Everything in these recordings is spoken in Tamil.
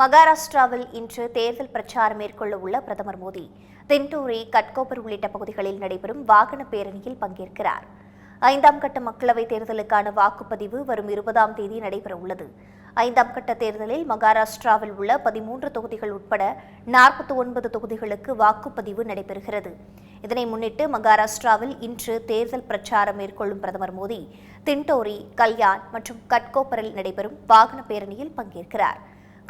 மகாராஷ்டிராவில் இன்று தேர்தல் பிரச்சாரம் மேற்கொள்ள உள்ள பிரதமர் மோடி. தென்டூரி கட்கோபர் உள்ளிட்ட பகுதிகளில் நடைபெறும் வாகன பேரணியில் பங்கேற்கிறார். ஐந்தாம் கட்ட மக்களவைத் தேர்தலுக்கான வாக்குப்பதிவு வரும் இருபதாம் தேதி நடைபெற உள்ளது. ஐந்தாம் கட்ட தேர்தலில் மகாராஷ்டிராவில் உள்ள பதிமூன்று தொகுதிகள் உட்பட நாற்பத்தி ஒன்பது தொகுதிகளுக்கு வாக்குப்பதிவு நடைபெறுகிறது. இதனை முன்னிட்டு மகாராஷ்டிராவில் இன்று தேர்தல் பிரச்சாரம் மேற்கொள்ளும் பிரதமர் மோடி திண்டோரி கல்யாண் மற்றும் கட்கோப்பரில் நடைபெறும் வாகன பேரணியில் பங்கேற்கிறார்.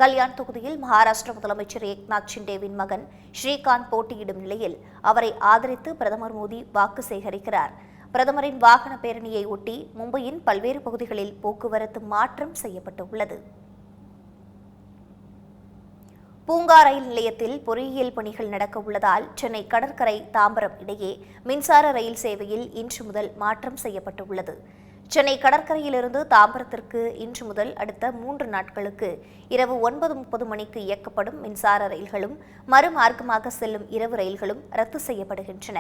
கல்யாண் தொகுதியில் மகாராஷ்டிர முதலமைச்சர் ஏக்நாத் ஷிண்டேவின் மகன் ஸ்ரீகாந்த் போட்டியிடும் நிலையில் அவரை ஆதரித்து பிரதமர் மோடி வாக்கு சேகரிக்கிறார். பிரதமரின் வாகன பேரணியை ஒட்டி மும்பையின் பல்வேறு பகுதிகளில் போக்குவரத்து மாற்றம் செய்யப்பட்டுள்ளது. பூங்கா ரயில் நிலையத்தில் பொறியியல் பணிகள் நடக்க உள்ளதால் சென்னை கடற்கரை தாம்பரம் இடையே மின்சார ரயில் சேவையில் இன்று முதல் மாற்றம் செய்யப்பட்டுள்ளது. சென்னை கடற்கரையிலிருந்து தாம்பரத்திற்கு இன்று முதல் அடுத்த மூன்று நாட்களுக்கு இரவு ஒன்பது முப்பது மணிக்கு இயக்கப்படும் மின்சார ரயில்களும் மறுமார்க்கமாக செல்லும் இரவு ரயில்களும் ரத்து செய்யப்படுகின்றன.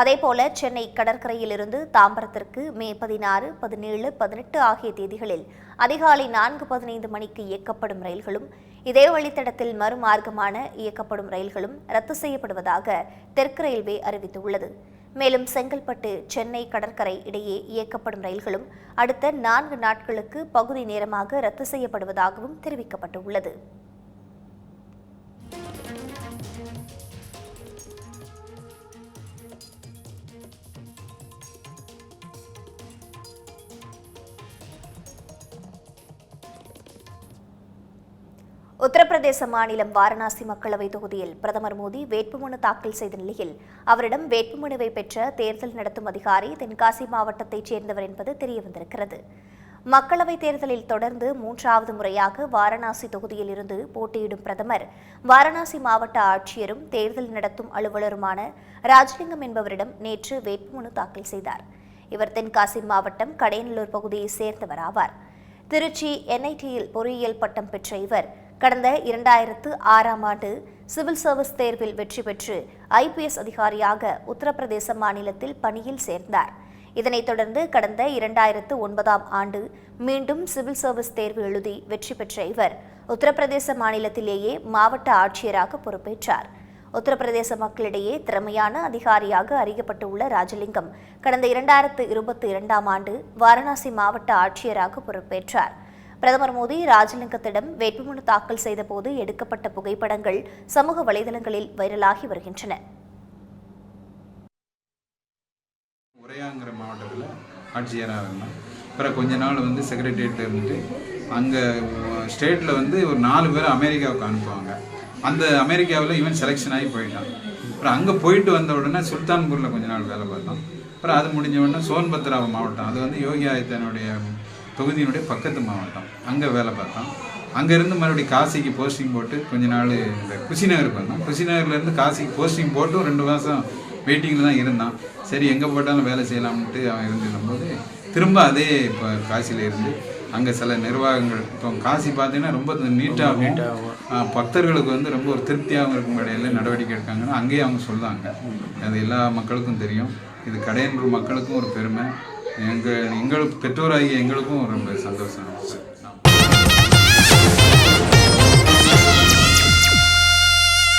அதேபோல சென்னை கடற்கரையிலிருந்து தாம்பரத்திற்கு மே பதினாறு பதினேழு பதினெட்டு ஆகிய தேதிகளில் அதிகாலை நான்கு பதினைந்து மணிக்கு இயக்கப்படும் ரயில்களும் இதே வழித்தடத்தில் மறுமார்க்கமான இயக்கப்படும் ரயில்களும் ரத்து செய்யப்படுவதாக தெற்கு ரயில்வே அறிவித்துள்ளது. மேலும் செங்கல்பட்டு சென்னை கடற்கரை இடையே இயக்கப்படும் ரயில்களும் அடுத்த நான்கு நாட்களுக்கு பகுதி நேரமாக ரத்து செய்யப்படுவதாகவும் தெரிவிக்கப்பட்டுள்ளது. உத்தரப்பிரதேச மாநிலம் வாரணாசி மக்களவை தொகுதியில் பிரதமர் மோடி வேட்புமனு தாக்கல் செய்த நிலையில் அவரிடம் வேட்புமனுவை பெற்ற தேர்தல் நடத்தும் அதிகாரி தென்காசி மாவட்டத்தைச் சேர்ந்தவர் என்பது தெரியவந்திருக்கிறது. மக்களவைத் தேர்தலில் தொடர்ந்து மூன்றாவது முறையாக வாரணாசி தொகுதியில் இருந்து போட்டியிடும் பிரதமர் வாரணாசி மாவட்ட ஆட்சியரும் தேர்தல் நடத்தும் அலுவலருமான ராஜலிங்கம் என்பவரிடம் நேற்று வேட்புமனு தாக்கல் செய்தார். இவர் தென்காசி மாவட்டம் கடையநல்லூர் பகுதியைச் சேர்ந்தவர் ஆவார். திருச்சி என்ஐடியில் பொறியியல் பட்டம் பெற்ற இவர் கடந்த இரண்டாயிரத்து ஆறாம் ஆண்டு சிவில் சர்வீஸ் தேர்வில் வெற்றி பெற்று ஐபிஎஸ் அதிகாரியாக உத்தரப்பிரதேச மாநிலத்தில் பணியில் சேர்ந்தார். இதனைத் தொடர்ந்து கடந்த இரண்டாயிரத்து ஒன்பதாம் ஆண்டு மீண்டும் சிவில் சர்வீஸ் தேர்வு எழுதி வெற்றி பெற்ற இவர் உத்தரப்பிரதேச மாநிலத்திலேயே மாவட்ட ஆட்சியராக பொறுப்பேற்றார். உத்தரப்பிரதேச மக்களிடையே திறமையான அதிகாரியாக அறியப்பட்டுள்ள ராஜலிங்கம் கடந்த இரண்டாயிரத்து இருபத்தி இரண்டாம் ஆண்டு வாரணாசி மாவட்ட ஆட்சியராக பொறுப்பேற்றார். பிரதமர் மோடி ராஜலிங்கத்திடம் வேட்புமனு தாக்கல் செய்தபோது எடுக்கப்பட்ட புகைப்படங்கள் சமூக வலைதளங்களில் வைரலாகி வருகின்றன. உரையாங்கிற மாவட்டத்தில் ஆட்சியராக இருந்தேன். அப்புறம் கொஞ்ச நாள் வந்து செக்ரட்டரியேட் இருந்துட்டு அங்கே ஸ்டேட்டில் வந்து ஒரு நாலு பேர் அமெரிக்காவுக்கு அனுப்புவாங்க. அந்த அமெரிக்காவில் இவன் செலெக்ஷன் ஆகி போயிட்டான். அப்புறம் அங்கே போயிட்டு வந்த உடனே சுல்தான்பூரில் கொஞ்ச நாள் வேலை பார்த்தோம் அப்புறம் அது முடிஞ்ச உடனே சோன்பத்ரா மாவட்டம் அது வந்து யோகி ஆதித்யனுடைய தொகுதியினுடைய பக்கத்து மாவட்டம். அங்கே வேலை பார்த்தோம். அங்கேருந்து மறுபடியும் காசிக்கு போஸ்டிங் போட்டு கொஞ்ச நாள் இந்த குஷிநகருக்கு வந்தோம் குஷிநகர்லேருந்து காசிக்கு போஸ்டிங் போட்டும் ரெண்டு மாதம் வெயிட்டிங்கில் தான் இருந்தான். சரி எங்கே போட்டாலும் வேலை செய்யலாம்னுட்டு அவன் இருந்திருக்கும்போது திரும்ப அதே இப்போ காசியில் இருந்து அங்கே சில நிர்வாகங்கள். இப்போ காசி பார்த்தீங்கன்னா ரொம்ப நீட்டாகவும் பக்தர்களுக்கு வந்து ரொம்ப ஒரு திருப்தியாகவும் இருக்கும். இடையில நடவடிக்கை எடுக்காங்கன்னா அங்கேயே அவங்க சொல்லுவாங்க. அது எல்லா மக்களுக்கும் தெரியும். இது கடையன்பூர் மக்களுக்கும் ஒரு பெருமை. எங்கள் எங்களுக்கு பெற்றோராகிய எங்களுக்கும் ரொம்ப சந்தோஷம்.